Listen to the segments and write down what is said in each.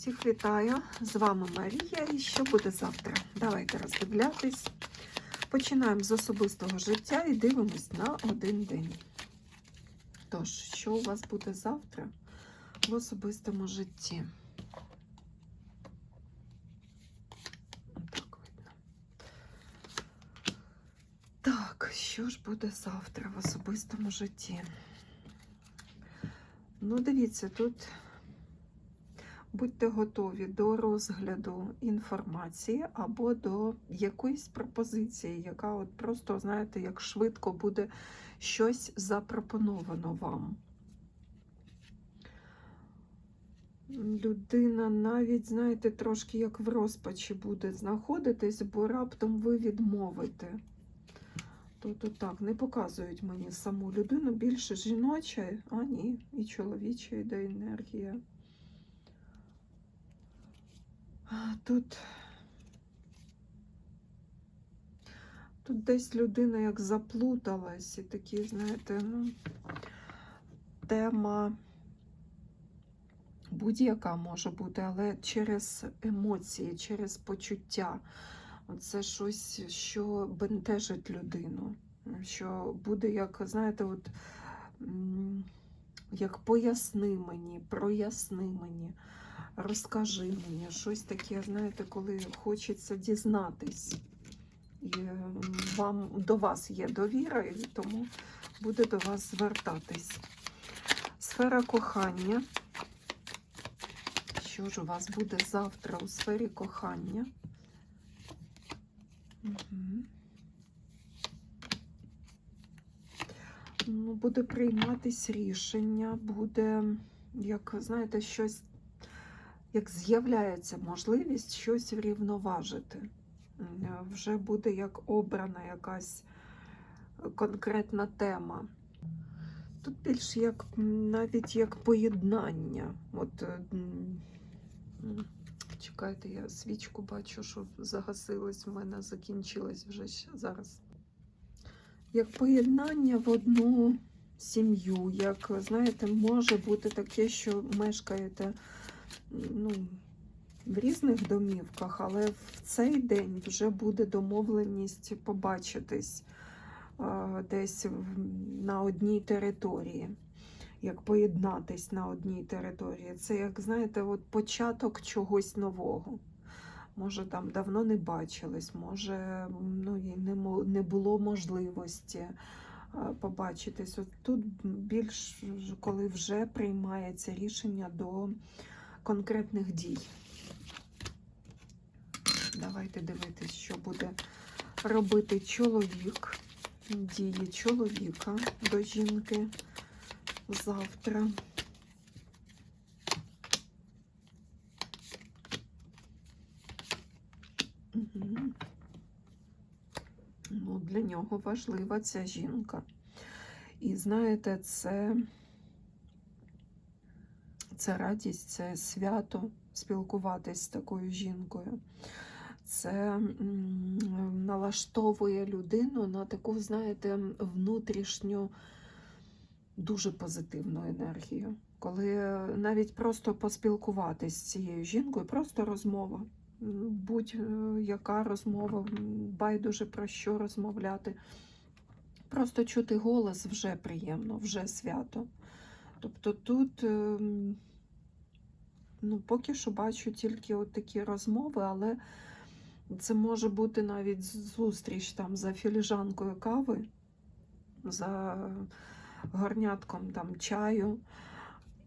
Всіх вітаю! З вами Марія. І що буде завтра? Давайте роздивлятись. Починаємо з особистого життя і дивимось на один день. Тож, що у вас буде завтра в особистому житті? Так видно. Так, що ж буде завтра в особистому житті? Ну, дивіться, тут будьте готові до розгляду інформації або до якоїсь пропозиції, яка от просто, знаєте, як швидко буде щось запропоновано вам. Людина навіть, знаєте, трошки як в розпачі буде знаходитись, бо раптом ви відмовите. Тобто так, не показують мені саму людину, більше жіноча, а ні, і чоловіча йде енергія. А Тут, тут десь людина як заплуталась, і такі, знаєте, ну, тема будь-яка може бути, але через емоції, через почуття. Це щось, що бентежить людину. Що буде, як, знаєте, от, як поясни мені, проясни мені, розкажи мені, щось таке, знаєте, коли хочеться дізнатись. І вам, до вас є довіра, і тому буде до вас звертатись. Сфера кохання. Що ж у вас буде завтра у сфері кохання? Угу. Ну, буде прийматись рішення, буде, як знаєте, щось, як з'являється можливість щось врівноважити. Вже буде як обрана якась конкретна тема. Тут більш як навіть як поєднання. От, е, чекайте, я свічку бачу, що загасилась в мене, закінчилась вже зараз. Як поєднання в одну сім'ю, як, знаєте, може бути таке, що мешкаєте ну, в різних домівках, але в цей день вже буде домовленість побачитись десь на одній території, як поєднатись на одній території. Це, як знаєте, от початок чогось нового. Може, там давно не бачились, може, ну, і не, було можливості побачитись. От тут більш коли вже приймається рішення до конкретних дій. Давайте дивитись, що буде робити чоловік, дії чоловіка до жінки завтра. Мгм. Ну, для нього важлива ця жінка. І знаєте, це, це радість, це свято спілкуватись з такою жінкою. Це налаштовує людину на таку, знаєте, внутрішню, дуже позитивну енергію. Коли навіть просто поспілкуватись з цією жінкою, просто розмова. Будь-яка розмова, байдуже про що розмовляти. Просто чути голос вже приємно, вже свято. Тобто тут ем, ну, поки що бачу тільки от такі розмови, але це може бути навіть зустріч там за філіжанкою кави, за горнятком там чаю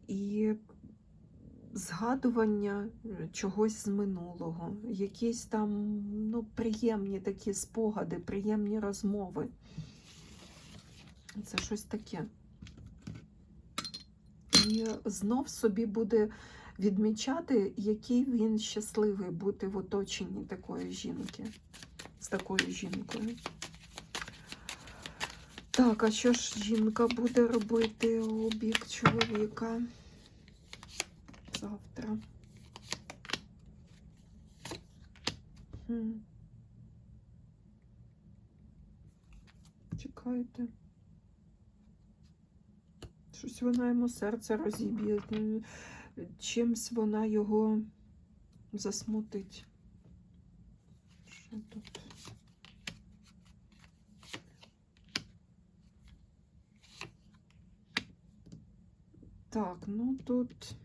і згадування чогось з минулого, якісь там ну, приємні такі спогади, приємні розмови. Це щось таке. І знов собі буде відмічати, який він щасливий бути в оточенні такої жінки, з такою жінкою. Так, а що ж жінка буде робити у бік чоловіка завтра? Чекайте. Щось вона йому серце розіб'є. Чимсь вона його засмутить. Що тут? Так, ну тут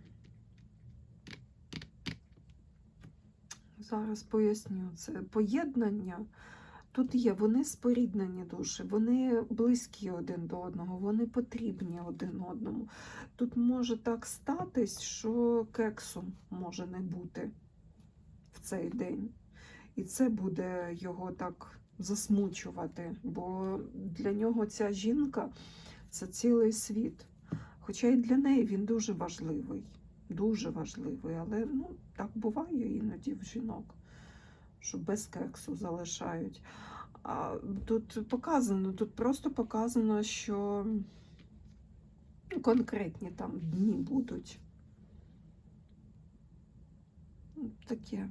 зараз поясню це. Поєднання тут є, вони споріднені душі, вони близькі один до одного, вони потрібні один одному. Тут може так статись, що кексу може не бути в цей день. І це буде його так засмучувати, бо для нього ця жінка це цілий світ. Хоча і для неї він дуже важливий, дуже важливий, але ну, так буває іноді в жінок, що без кексу залишають. А тут показано, тут просто показано, що ну, конкретні там дні будуть. Таке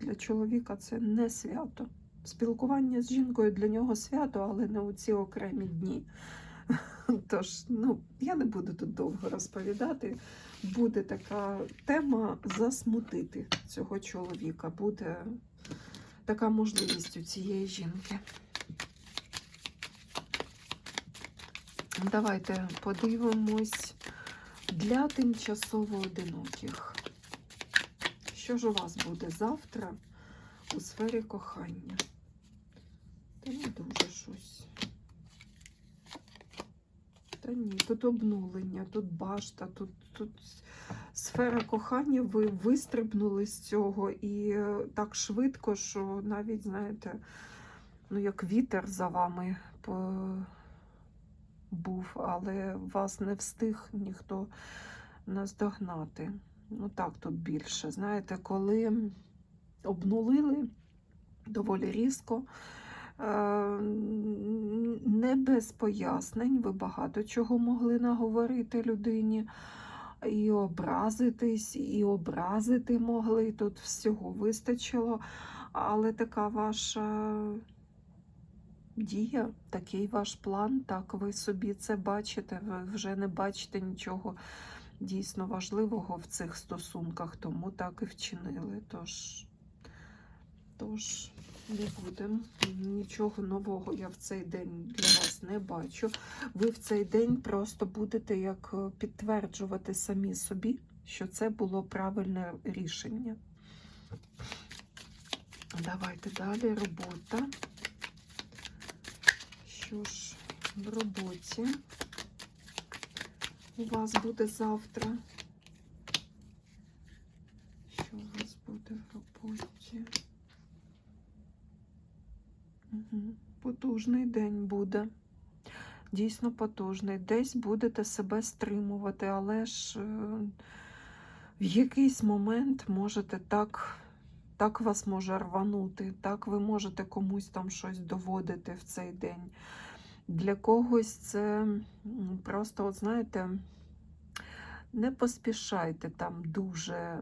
для чоловіка це не свято. Спілкування з жінкою для нього свято, але не у ці окремі дні. Тож, ну, я не буду тут довго розповідати. Буде така тема засмутити цього чоловіка. Буде така можливість у цієї жінки. Давайте подивимось для тимчасово одиноких. Що ж у вас буде завтра у сфері кохання? Та не дуже щось. Та ні, тут обнулення, тут башта, тут, тут сфера кохання, ви вистрибнули з цього і е, так швидко, що навіть, знаєте, ну як вітер за вами був, але вас не встиг ніхто наздогнати. Ну так тут більше. Знаєте, коли обнулили доволі різко. Е, Не без пояснень, ви багато чого могли наговорити людині, і образитись, і образити могли. Тут всього вистачило. Але така ваша дія, такий ваш план, так ви собі це бачите, ви вже не бачите нічого дійсно важливого в цих стосунках, тому так і вчинили. Тож, тож не будемо. Нічого нового я в цей день для вас не бачу. Ви в цей день просто будете як е, підтверджувати самі собі, що це було правильне рішення. Давайте далі. Робота. Що ж, в роботі у вас буде завтра? Що у вас буде в роботі? Потужний день буде. Дійсно потужний. Десь будете себе стримувати, але ж е, в якийсь момент можете так, так вас може рванути, так ви можете комусь там щось доводити в цей день. Для когось це просто, от знаєте, не поспішайте там дуже е,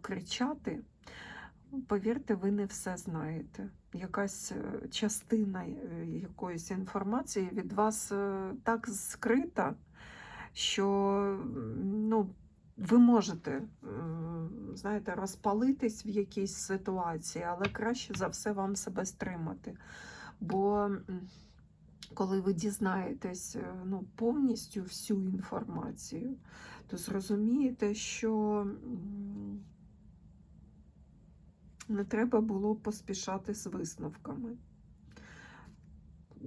кричати. Повірте, ви не все знаєте. Якась е, частина е, якоїсь інформації від вас е, так скрита, що ну, ви можете, знаєте, розпалитись в якійсь ситуації, але краще за все вам себе стримати. Бо коли ви дізнаєтесь ну, повністю всю інформацію, то зрозумієте, що не треба було поспішати з висновками.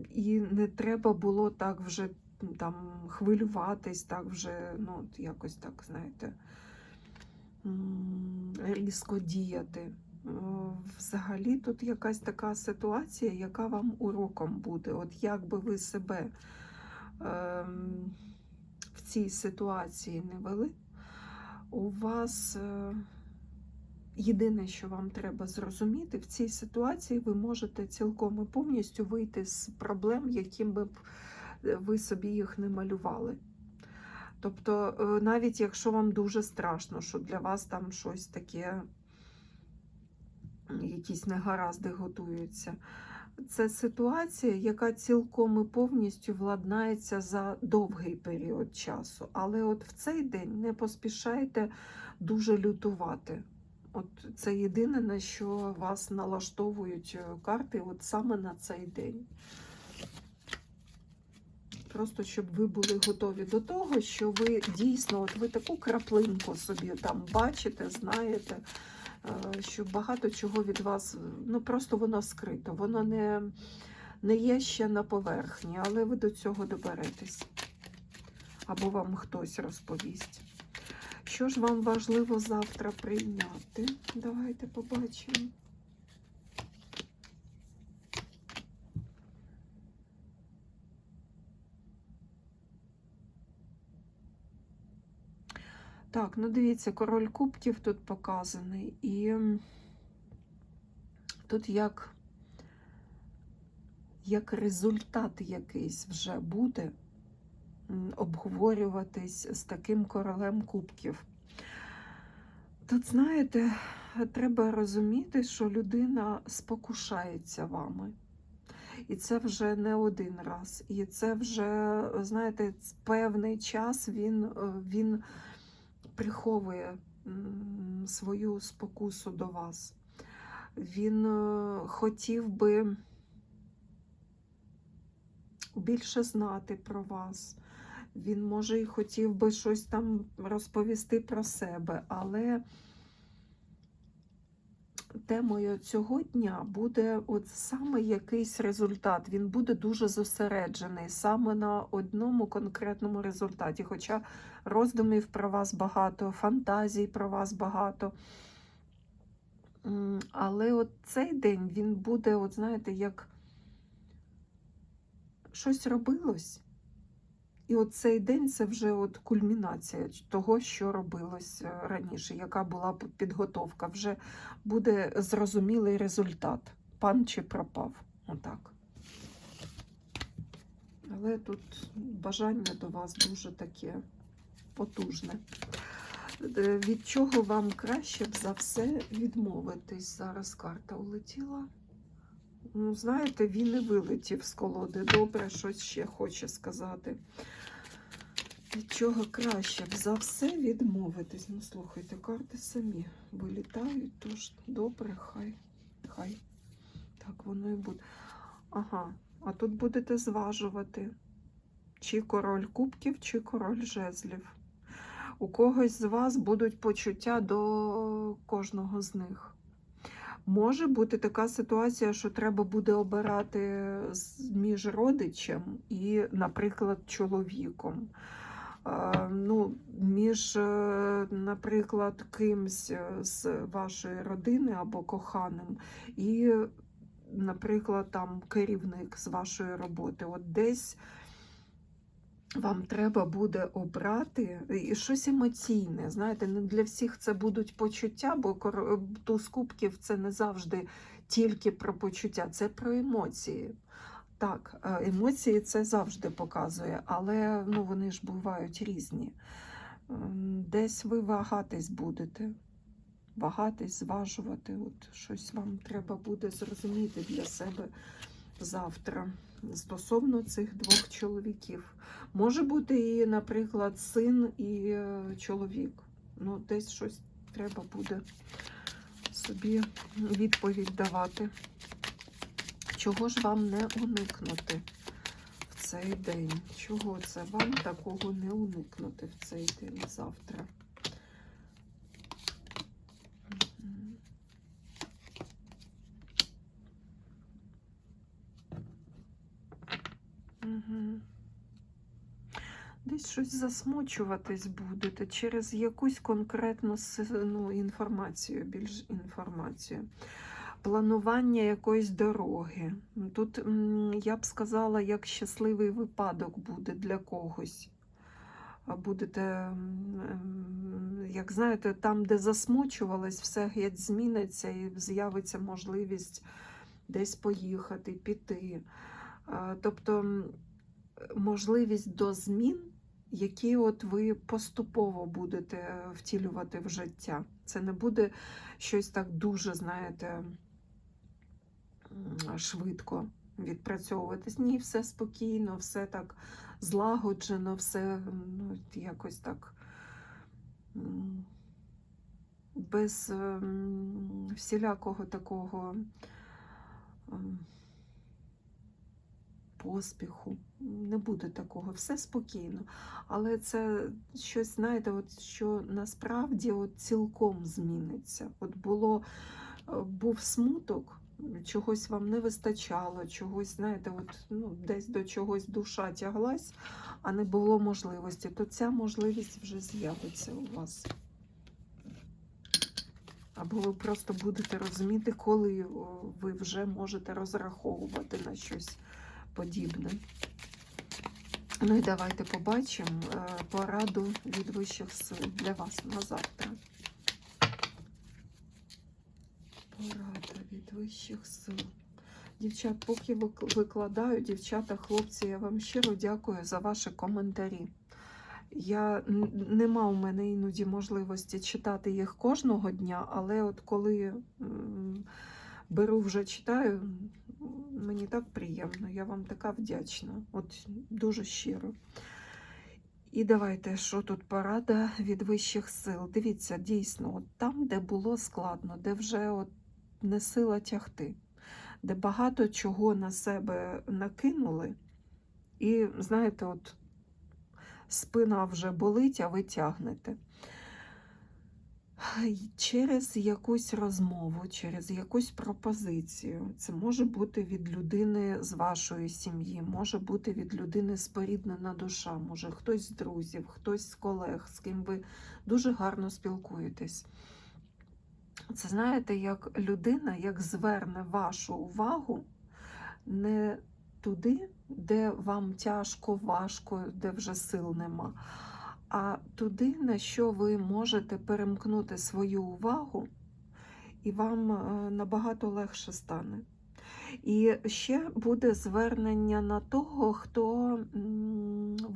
І не треба було так вже там хвилюватись, так вже, ну, якось так, знаєте, різко діяти. Взагалі тут якась така ситуація, яка вам уроком буде. От як би ви себе ем, в цій ситуації не вели, у вас е, єдине, що вам треба зрозуміти, в цій ситуації ви можете цілком і повністю вийти з проблем, яким би е, ви собі їх не малювали. Тобто, е, навіть якщо вам дуже страшно, що для вас там щось таке, якісь негаразди готуються, це ситуація, яка цілком і повністю владнається за довгий період часу. Але от в цей день не поспішайте дуже лютувати. От це єдине, на що вас налаштовують е, карти, от саме на цей день. Просто щоб ви були готові до того, що ви дійсно, от ви таку краплинку собі там бачите, знаєте, е, що багато чого від вас, ну просто воно скрито, воно не, не є ще на поверхні, але ви до цього доберетесь. Або вам хтось розповість. Що ж вам важливо завтра прийняти? Давайте побачимо. Так, ну дивіться, король кубків тут показаний, і тут як, як результат якийсь вже буде обговорюватись з таким королем кубків. Тут, знаєте, треба розуміти, що людина спокушається вами. І це вже не один раз. І це вже, знаєте, певний час він, е, він приховує свою спокусу до вас. Він е, хотів би більше знати про вас. Він, може, і хотів би щось там розповісти про себе, але темою цього дня буде от саме якийсь результат. Він буде дуже зосереджений саме на одному конкретному результаті. Хоча роздумів про вас багато, фантазій про вас багато. Але от цей день він буде, от знаєте, як щось робилось. І от цей день це вже от кульмінація того, що робилось раніше, яка була підготовка. Вже буде зрозумілий результат. Пан чи пропав. Отак. Але тут бажання до вас дуже таке потужне. Е, Від чого вам краще б за все відмовитись? Зараз карта улетіла. Ну, знаєте, він і вилетів з колоди. Добре, щось ще хоче сказати. Від чого краще б за все відмовитись? Ну, слухайте, карти самі вилітають, тож добре, хай, хай. Так воно і буде. Ага, а тут будете зважувати, чи король кубків, чи король жезлів. У когось з вас будуть почуття до кожного з них. Може бути така ситуація, що треба буде обирати між родичем і, наприклад, чоловіком. Ну, між, е, наприклад, кимсь е, з вашої родини або коханим, і, наприклад, там керівник з вашої роботи. От десь вам треба буде обрати і щось емоційне. Знаєте, не для всіх це будуть почуття, бо кор- туз кубків це не завжди тільки про почуття, це про емоції. Так, е, емоції це завжди показує, але ну, вони ж бувають різні. Десь ви вагатись будете, вагатись, зважувати. От щось вам треба буде зрозуміти для себе завтра стосовно цих двох чоловіків. Може бути і, наприклад, син і е, чоловік. Ну, десь щось треба буде собі відповідь давати. Чого ж вам не уникнути в цей день? Чого це вам такого не уникнути в цей день завтра? Десь щось засмучуватись будете через якусь конкретну ну, інформацію, більш інформацію. Планування якоїсь дороги. Тут я б сказала, як щасливий випадок буде для когось. Будете, як знаєте, там, де засмучувалось, все геть зміниться і з'явиться можливість десь поїхати, піти. Тобто можливість до змін, які от ви поступово будете втілювати в життя. Це не буде щось так дуже, знаєте, швидко відпрацьовуватись. Ні, все спокійно, все так злагоджено, все ну, якось так без ем, всілякого такого ем, поспіху. Не буде такого, все спокійно. Але це щось, знаєте, от що насправді от цілком зміниться. От було, е, був смуток, чогось вам не вистачало, чогось, знаєте, от, ну, десь до чогось душа тяглась, а не було можливості, то ця можливість вже з'явиться у вас. Або ви просто будете розуміти, коли ви вже можете розраховувати на щось подібне. Ну і давайте побачимо е, пораду від вищих сил для вас на завтра. Порада від вищих сил. Дівчат, поки викладаю, дівчата, хлопці, я вам щиро дякую за ваші коментарі. Я нема у мене іноді можливості читати їх кожного дня, але от коли беру вже читаю, мені так приємно. Я вам така вдячна. От дуже щиро. І давайте, що тут порада від вищих сил. Дивіться, дійсно, от там, де було складно, де вже от не сила тягти, де багато чого на себе накинули, і знаєте, от спина вже болить, а ви тягнете. Через якусь розмову, через якусь пропозицію. Це може бути від людини з вашої сім'ї, може бути від людини споріднена душа, може хтось з друзів, хтось з колег, з ким ви дуже гарно спілкуєтесь. Це знаєте, як людина, як зверне вашу увагу не туди, де вам тяжко, важко, де вже сил нема, а туди, на що ви можете перемкнути свою увагу, і вам е, набагато легше стане. І ще буде звернення на того, хто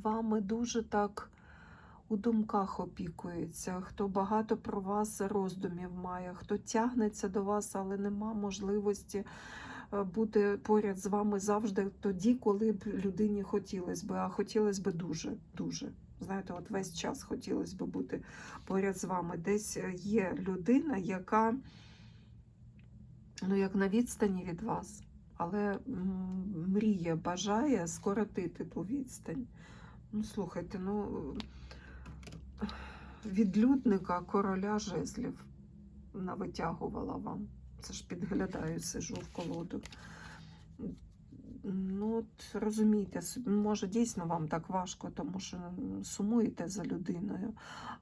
вами дуже так у думках опікується, хто багато про вас роздумів має, хто тягнеться до вас, але нема можливості е, бути поряд з вами завжди тоді, коли б людині хотілося б, а хотілося б дуже, дуже. Знаєте, от весь час хотілося б бути поряд з вами. Десь е, є людина, яка ну, як на відстані від вас, але мріє, бажає скоротити ту відстань. Ну, слухайте, ну відлюдника короля жезлів навитягувала вам. Це ж підглядаю, сижу в колоду. Ну, от розумієте, може дійсно вам так важко, тому що сумуєте за людиною,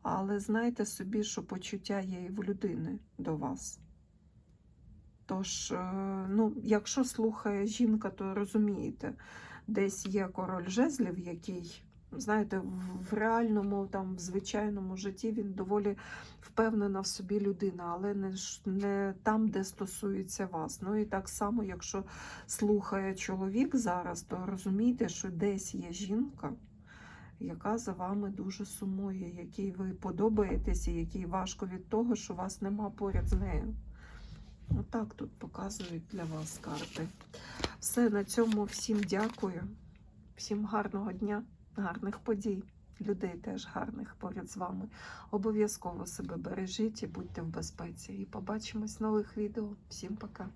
але знайте собі, що почуття є і в людини до вас. Тож, е, ну, якщо слухає жінка, то розумієте, десь є король жезлів, який, знаєте, в- реальному, там, в звичайному житті він доволі впевнена в собі людина, але не, не там, де стосується вас. Ну і так само, якщо слухає чоловік зараз, то розумійте, що десь є жінка, яка за вами дуже сумує, якій ви подобаєтесь, і якій важко від того, що вас нема поряд з нею. Отак тут показують для вас карти. Все на цьому всім дякую. Всім гарного дня, гарних подій, людей теж гарних поряд з вами. Обов'язково себе бережіть і будьте в безпеці. І побачимось в нових відео. Всім пока.